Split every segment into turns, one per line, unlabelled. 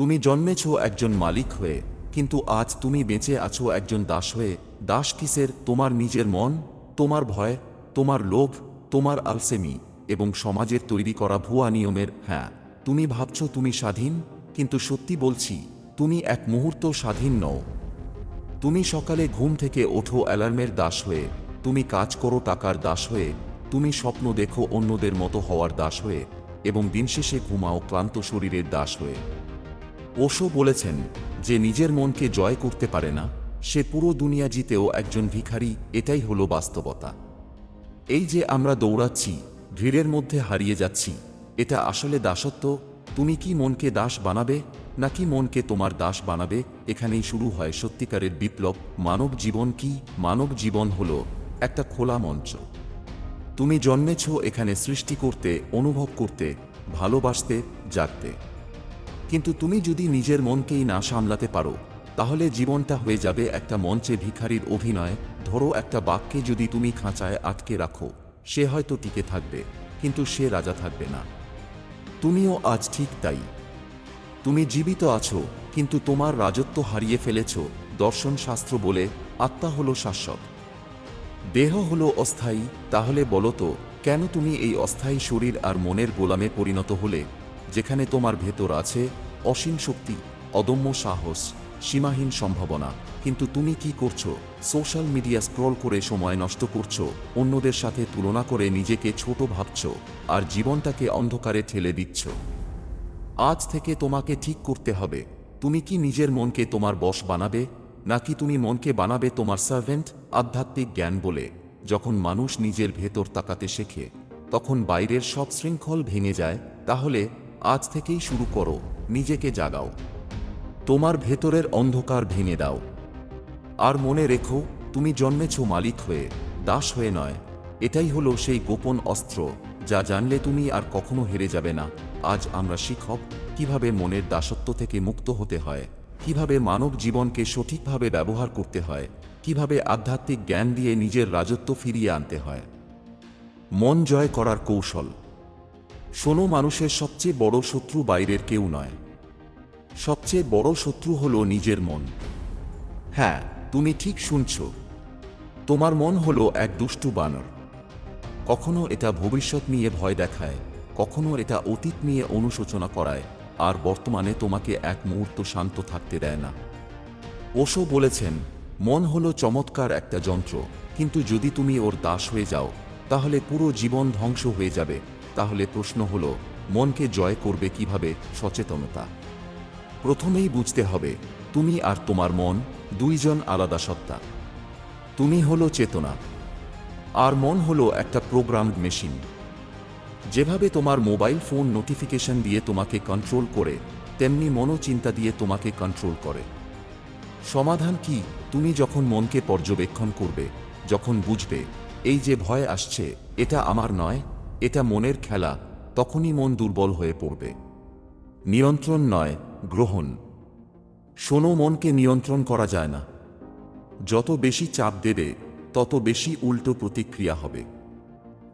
তুমি জন্মেছ একজন মালিক হয়ে, কিন্তু আজ তুমি বেঁচে আছো একজন দাস হয়ে। দাস কিসের? তোমার নিজের মন, তোমার ভয়, তোমার লোভ, তোমার আলসেমি এবং সমাজের তৈরি করা ভুয়া নিয়মের। হ্যাঁ তুমি ভাবছ তুমি স্বাধীন, কিন্তু সত্যি বলছি, তুমি এক মুহূর্ত স্বাধীন নও। তুমি সকালে ঘুম থেকে ওঠো অ্যালার্মের দাস হয়ে। তুমি কাজ করো টাকার দাস হয়ে। তুমি স্বপ্ন দেখো অন্যদের মতো হওয়ার দাস হয়ে এবং দিন শেষে ঘুমাও ক্লান্ত শরীরের দাস হয়ে। ওশো বলেছেন, যে নিজের মনকে জয় করতে পারে না, সে পুরো দুনিয়া জিতেও একজন ভিখারি, এটাই হলো বাস্তবতা। এই যে আমরা দৌড়াচ্ছি, ভিড়ের মধ্যে হারিয়ে যাচ্ছি, এটা আসলে দাসত্ব? তুমি কি মনকে দাস বানাবে, নাকি মনকে তোমার দাস বানাবে? এখানেই শুরু হয় সত্যিকারের বিপ্লব। মানব জীবন কি? মানব জীবন হলো একটা খোলা মঞ্চ। তুমি জন্মেছ এখানে সৃষ্টি করতে, অনুভব করতে, ভালোবাসতে, জাগতে। কিন্তু তুমি যদি নিজের মনকেই না সামলাতে পারো, তাহলে জীবনটা হয়ে যাবে একটা মঞ্চে ভিখারির অভিনয়। ধরো একটা বাক্যে যদি তুমি খাঁচায় আটকে রাখো, সে হয়তো টিকে থাকবে, কিন্তু সে রাজা থাকবে না। তুমিও আজ ঠিক তাই। তুমি জীবিত আছো, কিন্তু তোমার রাজত্ব হারিয়ে ফেলেছ, দর্শন শাস্ত্র বলে, আত্মা হলো শাশ্বত। দেহ হলো অস্থায়ী, তাহলে বলো তো, কেন তুমি এই অস্থায়ী শরীর আর মনের গোলামে পরিণত হলে? যেখানে তোমার ভেতর আছে অসীম শক্তি, অদম্য সাহস, সীমাহীন সম্ভাবনা। কিন্তু তুমি কি করছ? সোশ্যাল মিডিয়া স্ক্রল করে সময় নষ্ট করছ, অন্যদের সাথে তুলনা করে নিজেকে ছোট ভাবছ, আর জীবনটাকে অন্ধকারে ঠেলে দিচ্ছ। আজ থেকে তোমাকে ঠিক করতে হবে। তুমি কি নিজের মনকে তোমার বশ বানাবে, নাকি তুমি মনকে বানাবে তোমার সার্ভেন্ট আধ্যাত্মিক জ্ঞান বলে? যখন মানুষ নিজের ভেতর তাকাতে শেখে, তখন বাইরের সব শৃঙ্খল ভেঙে যায়, তাহলে আজ থেকেই শুরু করো, নিজেকে জাগাও। তোমার ভেতরের অন্ধকার ভেঙে দাও। আর মনে রেখো, তুমি জন্মেছ মালিক হয়ে, দাস হয়ে নয়। এটাই হলো সেই গোপন অস্ত্র, যা জানলে তুমি আর কখনো হেরে যাবে না। আজ আমরা শিক্ষক, কীভাবে মনের দাসত্ব থেকে মুক্ত হতে হয়? কীভাবে মানব জীবনকে সঠিকভাবে ব্যবহার করতে হয়? কীভাবে আধ্যাত্মিক জ্ঞান দিয়ে নিজের রাজত্ব ফিরিয়ে আনতে হয়? মন জয় করার কৌশল শোনো, মানুষের সবচেয়ে বড় শত্রু বাইরের কেউ নয়। সবচেয়ে বড় শত্রু হল নিজের মন। হ্যাঁ তুমি ঠিক শুনছ। তোমার মন হলো এক দুষ্টু বানর। কখনো এটা ভবিষ্যৎ নিয়ে ভয় দেখায়, কখনো এটা অতীত নিয়ে অনুশোচনা করায়, আর বর্তমানে তোমাকে এক মুহূর্ত শান্ত থাকতে দেয় না। ওশো বলেছেন, মন হলো চমৎকার একটা যন্ত্র, কিন্তু যদি তুমি ওর দাস হয়ে যাও, তাহলে পুরো জীবন ধ্বংস হয়ে যাবে। তাহলে প্রশ্ন হলো, মনকে জয় করবে কীভাবে সচেতনতা? প্রথমেই বুঝতে হবে, তুমি আর তোমার মন দুইজন আলাদা সত্তা। তুমি হলো চেতনা, আর মন হলো একটা প্রোগ্রামড মেশিন। যেভাবে তোমার মোবাইল ফোন নোটিফিকেশন দিয়ে তোমাকে কন্ট্রোল করে, তেমনি মনোচিন্তা দিয়ে তোমাকে কন্ট্রোল করে। সমাধান কি? তুমি যখন মনকে পর্যবেক্ষণ করবে, যখন বুঝবে, এই যে ভয় আসছে, এটা আমার নয় এটা মনের খেলা, তখনই মন দুর্বল হয়ে পড়বে। নিয়ন্ত্রণ নয়, গ্রহণ। শোনো, মনকে নিয়ন্ত্রণ করা যায় না। যত বেশি চাপ দেবে, তত বেশি উল্টো প্রতিক্রিয়া হবে।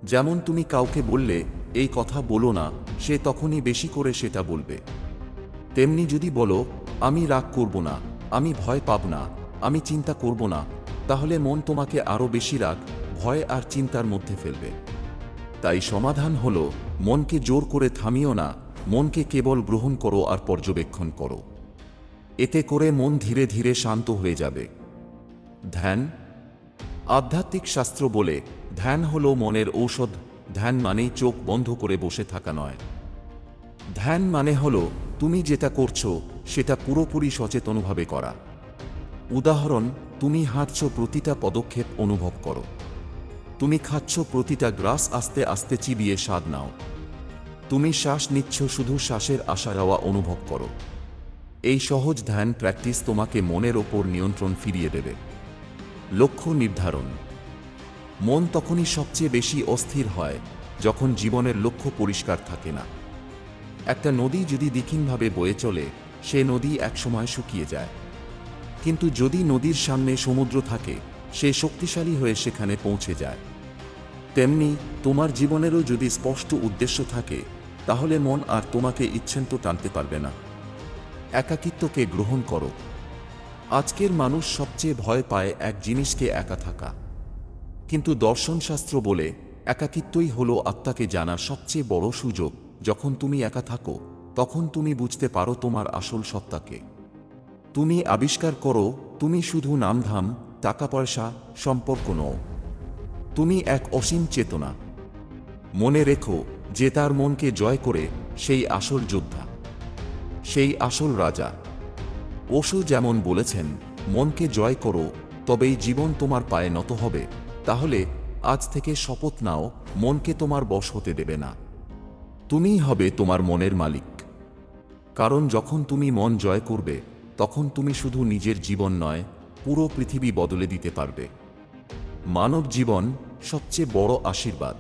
যেমন তুমি কাউকে বললে, এই কথা বলো না, সে তখনই বেশি করে সেটা বলবে। তেমনি যদি বলো, আমি রাগ করব না, আমি ভয় পাব না, আমি চিন্তা করব না, তাহলে মন তোমাকে আরও বেশি রাগ, ভয় আর চিন্তার মধ্যে ফেলবে। তাই সমাধান হলো, মনকে জোর করে থামিও না, মনকে কেবল গ্রহণ করো আর পর্যবেক্ষণ করো। এতে করে মন ধীরে ধীরে শান্ত হয়ে যাবে। ধ্যান। আধ্যাত্মিক শাস্ত্র বলে, ধ্যান হল মনের ঔষধ, ধ্যান মানেই চোখ বন্ধ করে বসে থাকা নয়। ধ্যান মানে হল, তুমি যেটা করছ, সেটা পুরোপুরি সচেতনভাবে করা। উদাহরণ, তুমি হাঁটছ প্রতিটা পদক্ষেপ অনুভব করো। তুমি খাচ্ছ প্রতিটা গ্রাস আস্তে আস্তে চিবিয়ে স্বাদ নাও। তুমি শ্বাস নিচ্ছ শুধু শ্বাসের আশা যাওয়া অনুভব করো। এই সহজ ধ্যান প্র্যাকটিস তোমাকে মনের ওপর নিয়ন্ত্রণ ফিরিয়ে দেবে। লক্ষ্য নির্ধারণ। মন তখনই সবচেয়ে বেশি অস্থির হয়, যখন জীবনের লক্ষ্য পরিষ্কার থাকে না। একটা নদী যদি দিকিনভাবে বয়ে চলে, সে নদী একসময় শুকিয়ে যায়। কিন্তু যদি নদীর সামনে সমুদ্র থাকে সে শক্তিশালী হয়ে সেখানে পৌঁছে যায়। তেমনি তোমার জীবনেরও যদি স্পষ্ট উদ্দেশ্য থাকে, তাহলে মন আর তোমাকে ইচ্ছেন্ত টানতে পারবে না। একাকিত্বকে গ্রহণ করো। আজকের মানুষ সবচেয়ে ভয় পায় এক জিনিসকে একা থাকা। কিন্তু দর্শনশাস্ত্র বলে, একাকিত্বই হলো আত্মাকে জানার সবচেয়ে বড় সুযোগ। যখন তুমি একা থাকো, তখন তুমি বুঝতে পারো তোমার আসল সত্তাকে। তুমি আবিষ্কার করো, তুমি শুধু নামধাম টাকা পয়সা সম্পর্ক নও। তুমি এক অসীম চেতনা। মনে রেখো যে তার মনকে জয় করে সেই আসল যোদ্ধা, সেই আসল রাজা। ওশো যেমন বলেছেন, মনকে জয় করো, তবেই জীবন তোমার পায়ে নত হবে। তাহলে আজ থেকে শপথ নাও, মনকে তোমার বশ হতে দেবে না। তুমিই হবে তোমার মনের মালিক। কারণ যখন তুমি মন জয় করবে, তখন তুমি শুধু নিজের জীবন নয় পুরো পৃথিবী বদলে দিতে পারবে। মানব জীবন সবচেয়ে বড় আশীর্বাদ।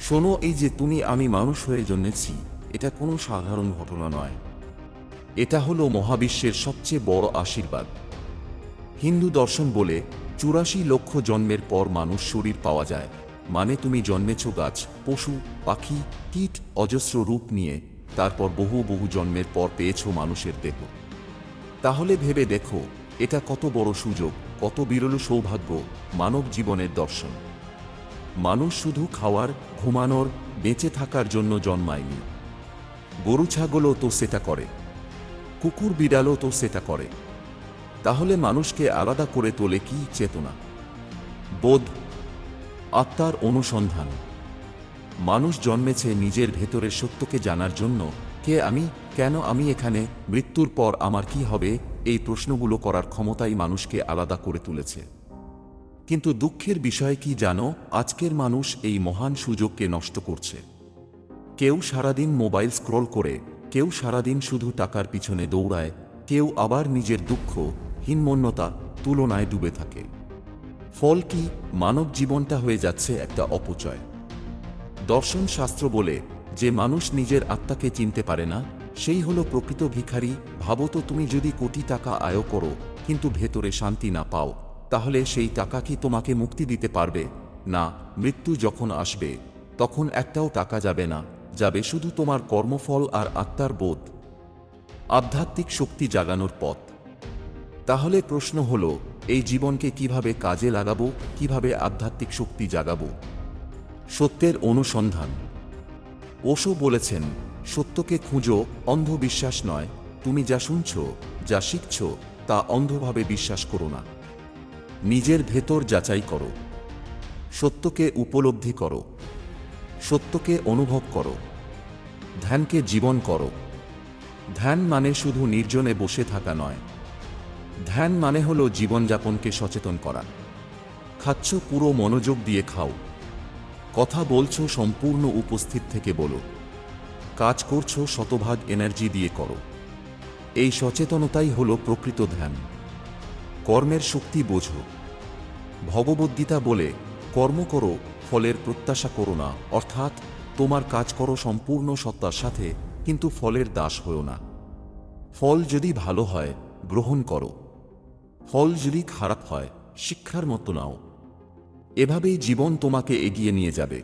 শোনো এই যে তুমি আমি মানুষ হয়ে জন্মেছি, এটা কোনো সাধারণ ঘটনা নয়। এটা হলো মহাবিশ্বের সবচেয়ে বড় আশীর্বাদ। হিন্দু দর্শন বলে চুরাশি লক্ষ জন্মের পর মানুষ শরীর পাওয়া যায়। মানে তুমি জন্মেছ গাছ, পশু, পাখি, কীট, অজস্র রূপ নিয়ে, তারপর বহু বহু জন্মের পর পেয়েছ মানুষের দেহ। তাহলে ভেবে দেখো এটা কত বড় সুযোগ, কত বিরল সৌভাগ্য মানব জীবনের দর্শন। মানুষ শুধু খাওয়ার, ঘুমানোর, বেঁচে থাকার জন্য জন্মায়নি। গরু ছাগলও তো সেটা করে, কুকুর বিড়ালও তো সেটা করে। তাহলে মানুষকে আলাদা করে তোলে কি চেতনা? বোধ, আত্মার অনুসন্ধান। মানুষ জন্মেছে নিজের ভেতরের সত্যকে জানার জন্য, কে আমি, কেন আমি এখানে, মৃত্যুর পর আমার কি হবে এই প্রশ্নগুলো করার ক্ষমতাই মানুষকে আলাদা করে তুলেছে। কিন্তু দুঃখের বিষয় কি জানো? আজকের মানুষ এই মহান সুযোগকে নষ্ট করছে। কেউ সারাদিন মোবাইল স্ক্রল করে, কেউ সারাদিন শুধু টাকার পিছনে দৌড়ায়, কেউ আবার নিজের দুঃখ, হীনমন্যতা তুলনায় ডুবে থাকে। ফল কি? মানব জীবনটা হয়ে যাচ্ছে একটা অপচয়। দর্শন শাস্ত্র বলে, যে মানুষ নিজের আত্মাকে চিনতে পারে না সেই হলো প্রকৃত ভিখারি, ভাবো তো তুমি যদি কোটি টাকা আয় করো, কিন্তু ভেতরে শান্তি না পাও, তাহলে সেই টাকা কি তোমাকে মুক্তি দিতে পারবে? না, মৃত্যু যখন আসবে, তখন একটাও টাকা যাবে না, যাবে শুধু তোমার কর্মফল আর আত্মার বোধ। আধ্যাত্মিক শক্তি জাগানোর পথ। তাহলে প্রশ্ন হলো, এই জীবনকে কীভাবে কাজে লাগাবো, কীভাবে আধ্যাত্মিক শক্তি জাগাবো? সত্যের অনুসন্ধান। ওশো বলেছেন সত্যকে খুঁজো, অন্ধবিশ্বাস নয়। তুমি যা শুনছ, যা শিখছ, তা অন্ধভাবে বিশ্বাস করো না। নিজের ভেতর যাচাই করো। সত্যকে উপলব্ধি করো। সত্যকে অনুভব করো। ধ্যানকে জীবন করো। ধ্যান মানে শুধু নির্জনে বসে থাকা নয়। ধ্যান মানে হলো জীবনযাপনকে সচেতন করা। খাচ্ছ পুরো মনোযোগ দিয়ে খাও। কথা বলছো সম্পূর্ণ উপস্থিত থেকে বলো। কাজ করছ, শতভাগ এনার্জি দিয়ে করো। এই সচেতনতাই হলো প্রকৃত ধ্যান। কর্মের শক্তি বোঝো। ভগবদ্গীতা বলে, কর্ম করো, ফলের প্রত্যাশা করো না। অর্থাৎ, তোমার কাজ করো সম্পূর্ণ সত্তার সাথে, কিন্তু ফলের দাস হও না। ফল যদি ভালো হয়, গ্রহণ করো। ফল যদি খারাপ হয়, শিক্ষার মতো নাও। এভাবেই জীবন তোমাকে এগিয়ে নিয়ে যাবে।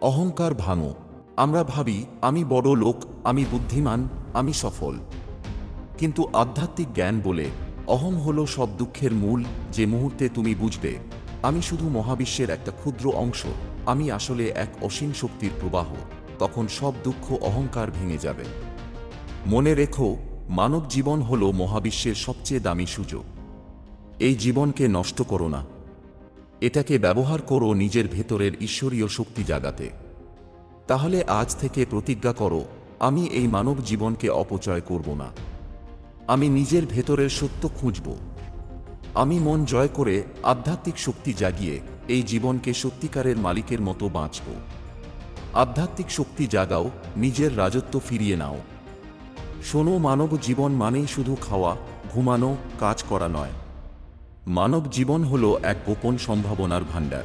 অহংকার ভাঙো আমরা ভাবি, আমি বড় লোক, আমি বুদ্ধিমান, আমি সফল। কিন্তু আধ্যাত্মিক জ্ঞান বলে, অহম হল সব দুঃখের মূল, যে মুহূর্তে তুমি বুঝবে, আমি শুধু মহাবিশ্বের একটা ক্ষুদ্র অংশ, আমি আসলে এক অসীম শক্তির প্রবাহ, তখন সব দুঃখ অহংকার ভেঙে যাবে। মনে রেখো, মানব জীবন হল মহাবিশ্বের সবচেয়ে দামি সুযোগ। এই জীবনকে নষ্ট করো না। এটাকে ব্যবহার করো নিজের ভেতরের ঈশ্বরীয় শক্তি জাগাতে। তাহলে আজ থেকে প্রতিজ্ঞা করো, আমি এই মানব জীবনকে অপচয় করব না। আমি নিজের ভেতরের সত্য খুঁজব। আমি মন জয় করে আধ্যাত্মিক শক্তি জাগিয়ে এই জীবনকে সত্যিকারের মালিকের মতো বাঁচব। আধ্যাত্মিক শক্তি জাগাও, নিজের রাজত্ব ফিরিয়ে নাও। শোনো, মানব জীবন মানেই শুধু খাওয়া, ঘুমানো, কাজ করা নয়। মানব জীবন হলো এক গোপন সম্ভাবনার ভাণ্ডার।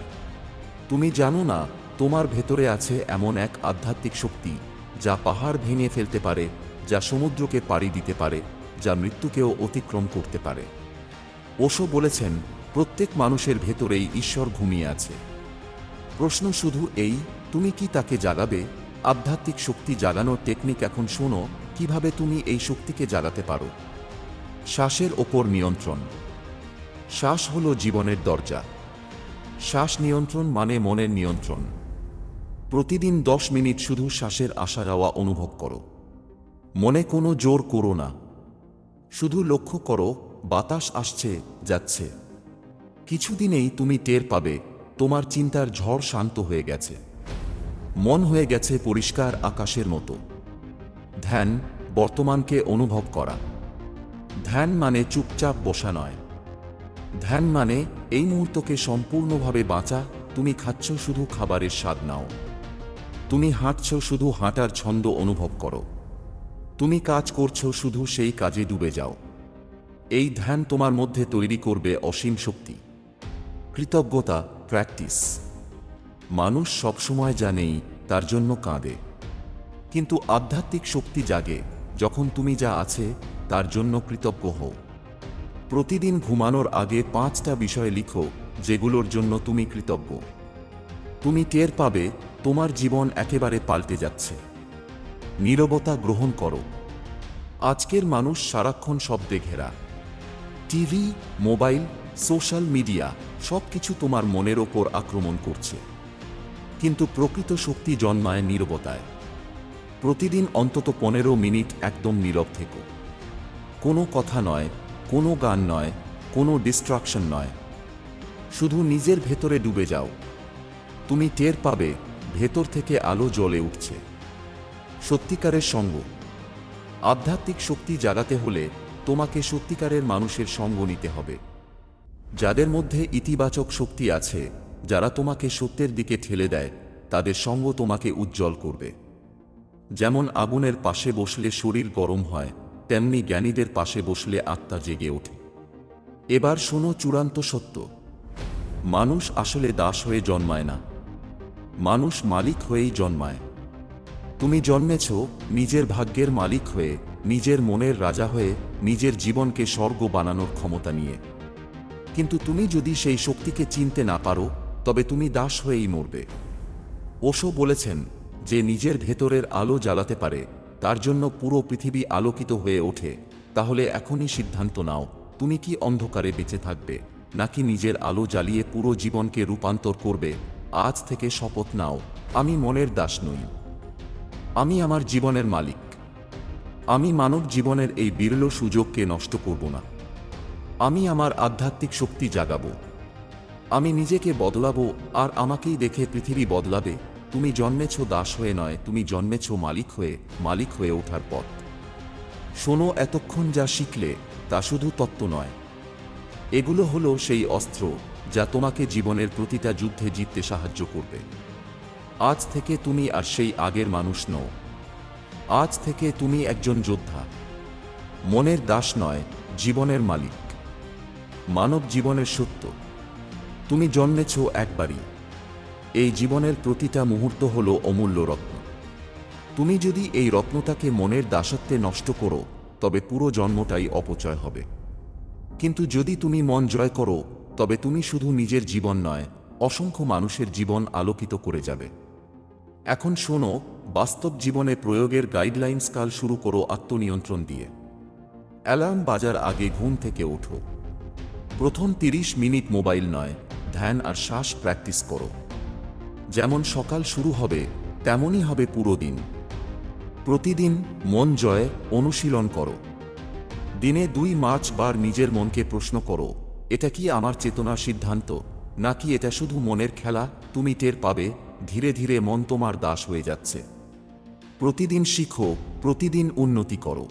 তুমি জানো না তোমার ভেতরে আছে এমন এক আধ্যাত্মিক শক্তি, যা পাহাড় ভেঙে ফেলতে পারে, যা সমুদ্রকে পাড়ি দিতে পারে, যা মৃত্যুকেও অতিক্রম করতে পারে। ওশো বলেছেন, প্রত্যেক মানুষের ভেতরেই ঈশ্বর ঘুমিয়ে আছে। প্রশ্ন শুধু এই, তুমি কি তাকে জাগাবে আধ্যাত্মিক শক্তি জাগানোর টেকনিক এখন শোনো, কীভাবে তুমি এই শক্তিকে জাগাতে পারো। শ্বাসের ওপর নিয়ন্ত্রণ। শ্বাস হলো জীবনের দরজা। শ্বাস নিয়ন্ত্রণ মানে মনের নিয়ন্ত্রণ। প্রতিদিন দশ মিনিট শুধু শ্বাসের আসা যাওয়া অনুভব করো। মনে কোনো জোর করো না। শুধু লক্ষ্য করো, বাতাস আসছে, যাচ্ছে। কিছুদিনেই তুমি টের পাবে, তোমার চিন্তার ঝড় শান্ত হয়ে গেছে। মন হয়ে গেছে পরিষ্কার আকাশের মতো। ধ্যান, বর্তমানকে অনুভব করা। ধ্যান মানে চুপচাপ বসা নয়। ধ্যান মানে এই মুহূর্তকে সম্পূর্ণভাবে বাঁচা, তুমি খাচ্ছ শুধু খাবারের স্বাদ নাও। তুমি হাঁটছ শুধু হাঁটার ছন্দ অনুভব করো। তুমি কাজ করছ শুধু সেই কাজে ডুবে যাও। এই ধ্যান তোমার মধ্যে তৈরি করবে অসীম শক্তি। কৃতজ্ঞতা, প্র্যাকটিস। মানুষ সবসময় জানেই তার জন্য কাঁদে। কিন্তু আধ্যাত্মিক শক্তি জাগে, যখন তুমি যা আছে তার জন্য কৃতজ্ঞ হও। প্রতিদিন ঘুমানোর আগে পাঁচটা বিষয় লিখো, যেগুলোর জন্য তুমি কৃতজ্ঞ। তুমি টের পাবে তোমার জীবন একেবারে পাল্টে যাচ্ছে। নীরবতা গ্রহণ করো। আজকের মানুষ সারাক্ষণ শব্দে ঘেরা। টিভি, মোবাইল, সোশ্যাল মিডিয়া সবকিছু তোমার মনের ওপর আক্রমণ করছে। কিন্তু প্রকৃত শক্তি জন্মায় নীরবতায়। প্রতিদিন অন্তত পনেরো মিনিট একদম নীরব থেকো। কোনো কথা নয়, কোনো গান নয়, কোনো ডিস্ট্রাকশন নয়। শুধু নিজের ভেতরে ডুবে যাও। তুমি টের পাবে, ভেতর থেকে আলো জ্বলে উঠছে। সত্যিকারের সঙ্গ। আধ্যাত্মিক শক্তি জাগাতে হলে তোমাকে সত্যিকারের মানুষের সঙ্গ নিতে হবে। যাদের মধ্যে ইতিবাচক শক্তি আছে, যারা তোমাকে সত্যের দিকে ঠেলে দেয়, তাদের সঙ্গ তোমাকে উজ্জ্বল করবে। যেমন আগুনের পাশে বসলে শরীর গরম হয়, তেমনি জ্ঞানীদের পাশে বসলে আত্মা জেগে ওঠে। এবার শোনো চূড়ান্ত সত্য। মানুষ আসলে দাস হয়ে জন্মায় না। মানুষ মালিক হয়েই জন্মায়। তুমি জন্মেছ নিজের ভাগ্যের মালিক হয়ে, নিজের মনের রাজা হয়ে, নিজের জীবনকে স্বর্গ বানানোর ক্ষমতা নিয়ে। কিন্তু তুমি যদি সেই শক্তিকে চিনতে না পারো, তবে তুমি দাস হয়েই মরবে। ওশো বলেছেন যে নিজের ভেতরের আলো জ্বালাতে পারে, তার জন্য পুরো পৃথিবী আলোকিত হয়ে ওঠে, তাহলে এখনই সিদ্ধান্ত নাও, তুমি কি অন্ধকারে বেঁচে থাকবে, নাকি নিজের আলো জ্বালিয়ে পুরো জীবনকে রূপান্তর করবে আজ থেকে শপথ নাও, আমি মনের দাস নই। আমি আমার জীবনের মালিক। আমি মানব জীবনের এই বিরল সুযোগকে নষ্ট করব না। আমি আমার আধ্যাত্মিক শক্তি জাগাবো। আমি নিজেকে বদলাবো, আর আমাকেই দেখে পৃথিবী বদলাবে। তুমি জন্মেছ দাস হয়ে নয়, তুমি জন্মেছ মালিক হয়ে মালিক হয়ে ওঠার পথ। শোনো এতক্ষণ যা শিখলে, তা শুধু তত্ত্ব নয়। এগুলো হলো সেই অস্ত্র যা তোমাকে জীবনের প্রতিটা যুদ্ধে জিততে সাহায্য করবে। আজ থেকে তুমি আর সেই আগের মানুষ নও। আজ থেকে তুমি একজন যোদ্ধা। মনের দাস নয়, জীবনের মালিক। মানব জীবনের সত্য। তুমি জন্মেছ একবারই। এই জীবনের প্রতিটা মুহূর্ত হল অমূল্য রত্ন। তুমি যদি এই রত্নটাকে মনের দাসত্বে নষ্ট করো, তবে পুরো জন্মটাই অপচয় হবে। কিন্তু যদি তুমি মন জয় করো তবে তুমি শুধু নিজের জীবন নয়, অসংখ্য মানুষের জীবন আলোকিত করে যাবে। এখন শোনো, বাস্তব জীবনে প্রয়োগের গাইডলাইন্স কাল শুরু করো আত্মনিয়ন্ত্রণ দিয়ে। অ্যালার্ম বাজার আগে ঘুম থেকে ওঠো। প্রথম তিরিশ মিনিট মোবাইল নয়, ধ্যান আর শ্বাস প্র্যাকটিস করো। যেমন সকাল শুরু হবে, তেমনই হবে পুরো দিন। প্রতিদিন মন জয়, অনুশীলন করো। দিনে দুই মার্চ বার নিজের মনকে প্রশ্ন করো এটা কি আমার চেতনার সিদ্ধান্ত? নাকি এটা শুধু মনের খেলা? তুমি টের পাবে, ধীরে ধীরে মন তোমার দাস হয়ে যাচ্ছে। প্রতিদিন শিখো, প্রতিদিন উন্নতি করো।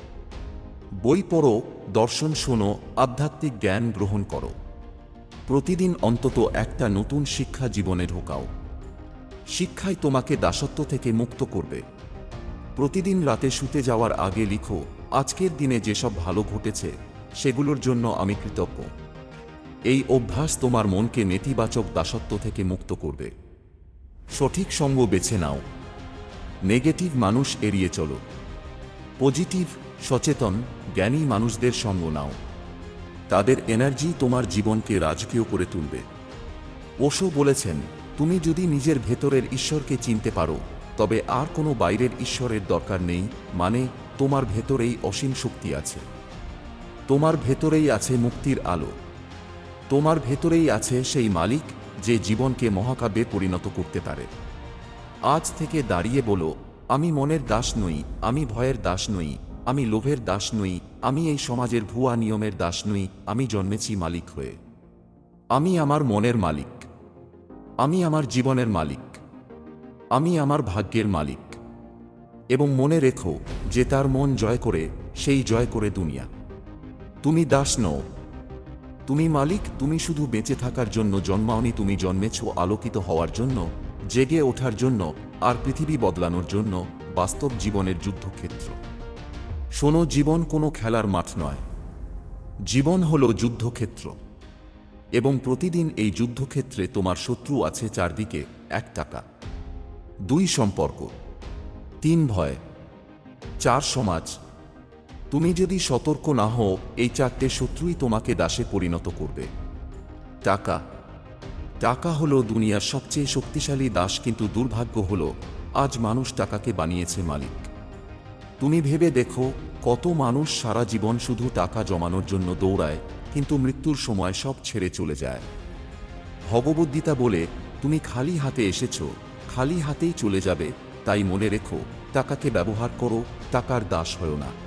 বই পড়ো, দর্শন শোনো, আধ্যাত্মিক জ্ঞান গ্রহণ করো। প্রতিদিন অন্তত একটা নতুন শিক্ষা জীবনে ঢোকাও। শিক্ষাই তোমাকে দাসত্ব থেকে মুক্ত করবে। প্রতিদিন রাতে শুতে যাওয়ার আগে লিখো, আজকের দিনে যেসব ভালো ঘটেছে, সেগুলোর জন্য আমি কৃতজ্ঞ। এই অভ্যাস তোমার মনকে নেতিবাচক দাসত্ব থেকে মুক্ত করবে। সঠিক সঙ্গ বেছে নাও। নেগেটিভ মানুষ এড়িয়ে চলো। পজিটিভ, সচেতন, জ্ঞানী মানুষদের সঙ্গ নাও। তাদের এনার্জি তোমার জীবনকে রাজকীয় করে তুলবে। ওশো বলেছেন, তুমি যদি নিজের ভেতরের ঈশ্বরকে চিনতে পারো, তবে আর কোনো বাইরের ঈশ্বরের দরকার নেই মানে তোমার ভেতরেই অসীম শক্তি আছে। তোমার ভেতরেই আছে মুক্তির আলো। তোমার ভেতরেই আছে সেই মালিক যে জীবনকে মহাকাব্যে পরিণত করতে পারে। আজ থেকে দাঁড়িয়ে বলো, আমি মনের দাস নই, আমি ভয়ের দাস নই, আমি লোভের দাস নই, আমি এই সমাজের ভুয়া নিয়মের দাস নই, আমি জন্মেছি মালিক হয়ে। আমি আমার মনের মালিক। আমি আমার জীবনের মালিক। আমি আমার ভাগ্যের মালিক। এবং মনে রেখো যে তার মন জয় করে, সেই জয় করে দুনিয়া। তুমি দাস নও তুমি মালিক, তুমি শুধু বেঁচে থাকার জন্য জন্মাওনি, তুমি জন্মেছ আলোকিত হওয়ার জন্য, জেগে ওঠার জন্য, আর পৃথিবী বদলানোর জন্য, বাস্তব জীবনের যুদ্ধক্ষেত্র। শোনো, জীবন কোনো খেলার মাঠ নয়। জীবন হল যুদ্ধক্ষেত্র। এবং প্রতিদিন এই যুদ্ধক্ষেত্রে তোমার শত্রু আছে চারদিকে এক টাকা। দুই সম্পর্ক। তিন ভয়। চার সমাজ। তুমি যদি সতর্ক না হও, এই চারটে শত্রুই তোমাকে দাসে পরিণত করবে। টাকা। টাকা হলো দুনিয়ার সবচেয়ে শক্তিশালী দাস, কিন্তু দুর্ভাগ্য হলো, আজ মানুষ টাকাকে বানিয়েছে মালিক। তুমি ভেবে দেখো, কত মানুষ সারা জীবন শুধু টাকা জমানোর জন্য দৌড়ায়, কিন্তু মৃত্যুর সময় সব ছেড়ে চলে যায়। ভগবদ্গীতা বলে, তুমি খালি হাতে এসেছ, খালি হাতেই চলে যাবে, তাই মনে রেখো, টাকাকে ব্যবহার করো, টাকার দাস হও না।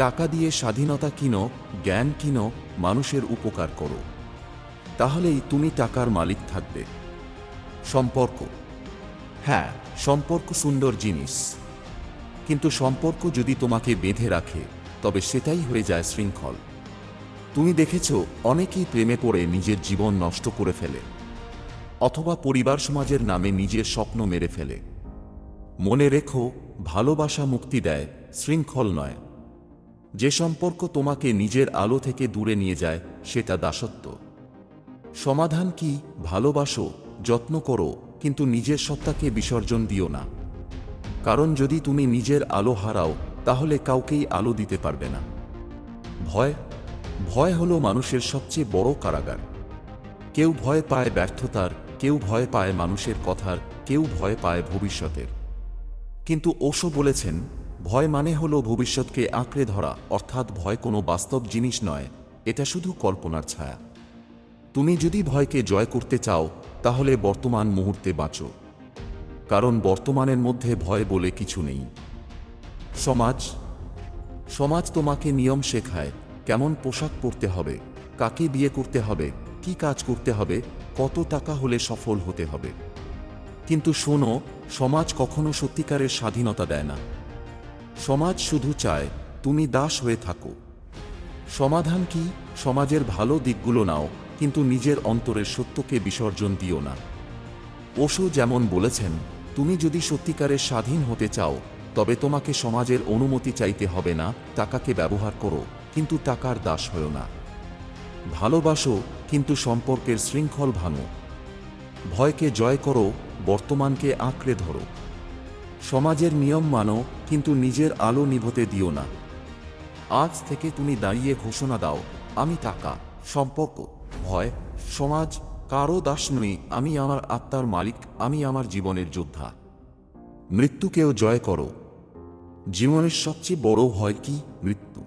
টাকা দিয়ে স্বাধীনতা কিনো, জ্ঞান কিনো, মানুষের উপকার করো। তাহলেই তুমি টাকার মালিক থাকবে। সম্পর্ক। হ্যাঁ সম্পর্ক সুন্দর জিনিস। কিন্তু সম্পর্ক যদি তোমাকে বেঁধে রাখে, তবে সেটাই হয়ে যায় শৃঙ্খল। তুমি দেখেছ, অনেকেই প্রেমে পড়ে নিজের জীবন নষ্ট করে ফেলে। অথবা পরিবার সমাজের নামে নিজের স্বপ্ন মেরে ফেলে। মনে রেখো, ভালোবাসা মুক্তি দেয়, শৃঙ্খল নয়। যে সম্পর্ক তোমাকে নিজের আলো থেকে দূরে নিয়ে যায়, সেটা দাসত্ব। সমাধান কি? ভালোবাসো, যত্ন করো, কিন্তু নিজের সত্তাকে বিসর্জন দিও না। কারণ যদি তুমি নিজের আলো হারাও, তাহলে কাউকেই আলো দিতে পারবে না। ভয়? ভয় হলো মানুষের সবচেয়ে বড় কারাগার। কেউ ভয় পায় ব্যর্থতার, কেউ ভয় পায় মানুষের কথার, কেউ ভয় পায় ভবিষ্যতের। কিন্তু ওশো বলেছেন ভয় মানে হলো ভবিষ্যৎকে আঁকড়ে ধরা, অর্থাৎ ভয় কোনো বাস্তব জিনিস নয়, এটা শুধু কল্পনার ছায়া। তুমি যদি ভয়কে জয় করতে চাও, তাহলে বর্তমান মুহূর্তে বাঁচো। কারণ বর্তমানের মধ্যে ভয় বলে কিছু নেই। সমাজ সমাজ তোমাকে নিয়ম শেখায়, কেমন পোশাক পরতে হবে, কাকে বিয়ে করতে হবে, কি কাজ করতে হবে, কত টাকা হলে সফল হতে হবে। কিন্তু শোনো, সমাজ কখনো সত্যিকারের স্বাধীনতা দেয় না। সমাজ শুধু চায়, তুমি দাস হয়ে থাকো। সমাধান কি? সমাজের ভালো দিকগুলো নাও, কিন্তু নিজের অন্তরের সত্যকে বিসর্জন দিও না। ওশো যেমন বলেছেন, তুমি যদি সত্যিকারের স্বাধীন হতে চাও, তবে তোমাকে সমাজের অনুমতি চাইতে হবে না, টাকাকে ব্যবহার করো, কিন্তু টাকার দাস হও না। ভালোবাসো, কিন্তু সম্পর্কের শৃঙ্খল ভাঙো। ভয়কে জয় করো, বর্তমানকে আঁকড়ে ধরো। সমাজের নিয়ম মানো, কিন্তু নিজের আলো নিভতে দিও না। আজ থেকে তুমি দাঁড়িয়ে ঘোষণা দাও, আমি টাকা, সম্পর্ক, ভয়, সমাজ, কারও দাস নই, আমি আমার আত্মার মালিক, আমি আমার জীবনের যোদ্ধা। মৃত্যুকেও জয় করো। জীবনের সবচেয়ে বড় হয় কি? মৃত্যু।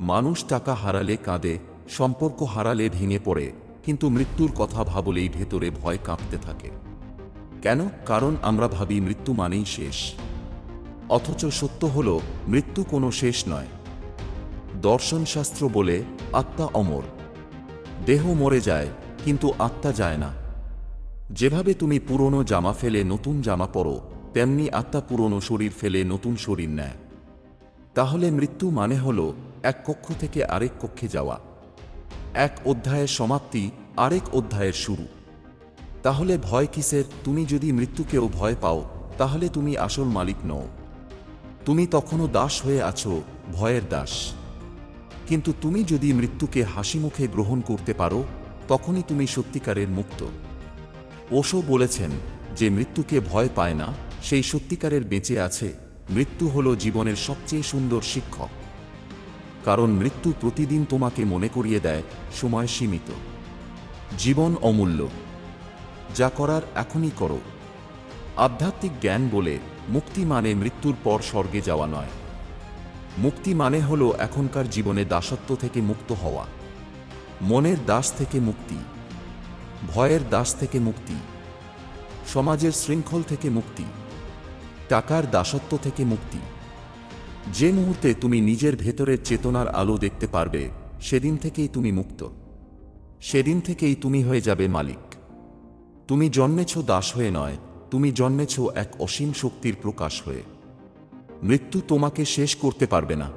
মানুষ টাকা হারালে কাঁদে, সম্পর্ক হারালে ভেঙে পড়ে, কিন্তু মৃত্যুর কথা ভাবলেই ভেতরে ভয় কাঁপতে থাকে। কেন? কারণ আমরা ভাবি মৃত্যু মানেই শেষ। অথচ সত্য হল, মৃত্যু কোনো শেষ নয়। দর্শনশাস্ত্র বলে, আত্মা অমর। দেহ মরে যায়, কিন্তু আত্মা যায় না। যেভাবে তুমি পুরনো জামা ফেলে নতুন জামা পরো, তেমনি আত্মা পুরনো শরীর ফেলে নতুন শরীর নেয়। তাহলে মৃত্যু মানে হল, এক কক্ষ থেকে আরেক কক্ষে যাওয়া। এক অধ্যায়ের সমাপ্তি, আরেক অধ্যায়ের শুরু। তাহলে ভয় কিসের? তুমি যদি মৃত্যুকেও ভয় পাও, তাহলে তুমি আসল মালিক নও। তুমি তখনও দাস হয়ে আছো, ভয়ের দাস। কিন্তু তুমি যদি মৃত্যুকে হাসি মুখে গ্রহণ করতে পারো, তখনই তুমি সত্যিকারের মুক্ত। ওশো বলেছেন, যে মৃত্যুকে ভয় পায় না, সেই সত্যিকারের বেঁচে আছে। মৃত্যু হল জীবনের সবচেয়ে সুন্দর শিক্ষক। কারণ মৃত্যু প্রতিদিন তোমাকে মনে করিয়ে দেয়, সময় সীমিত। জীবন অমূল্য। যা করার এখনই করো। আধ্যাত্মিক জ্ঞান বলে মুক্তি মানে মৃত্যুর পর স্বর্গে যাওয়া নয়। মুক্তি মানে হলো এখনকার জীবনে দাসত্ব থেকে মুক্ত হওয়া। মনের দাস থেকে মুক্তি, ভয়ের দাস থেকে মুক্তি, সমাজের শৃঙ্খল থেকে মুক্তি, টাকার দাসত্ব থেকে মুক্তি। যে মুহূর্তে তুমি নিজের ভেতরের চেতনার আলো দেখতে পারবে, সেদিন থেকেই তুমি মুক্ত। সেদিন থেকেই তুমি হয়ে যাবে মালিক। তুমি জন্মেছ দাস হয়ে নয়, তুমি জন্মেছ এক অসীম শক্তির প্রকাশ হয়ে। মৃত্যু তোমাকে শেষ করতে পারবে না।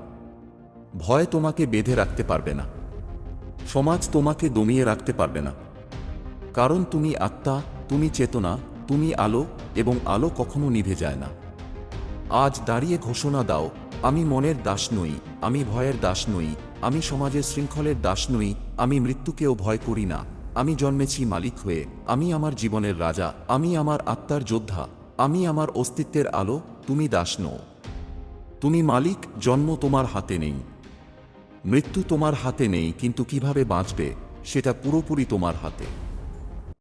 ভয় তোমাকে বেঁধে রাখতে পারবে না। সমাজ তোমাকে দমিয়ে রাখতে পারবে না। কারণ তুমি আত্মা, তুমি চেতনা, তুমি আলো এবং আলো কখনো নিভে যায় না। আজ দাঁড়িয়ে ঘোষণা দাও, আমি মনের দাস নই, আমি ভয়ের দাস নই, আমি সমাজের শৃঙ্খলের দাস নই, আমি মৃত্যুকেও ভয় করি না। আমি জন্মেছি মালিক হয়ে, আমি আমার জীবনের রাজা, আমি আমার আত্মার যোদ্ধা, আমি আমার অস্তিত্বের আলো, তুমি দাস নও। তুমি মালিক, জন্ম তোমার হাতে নেই। মৃত্যু তোমার হাতে নেই, কিন্তু কীভাবে বাঁচবে, সেটা পুরোপুরি তোমার হাতে।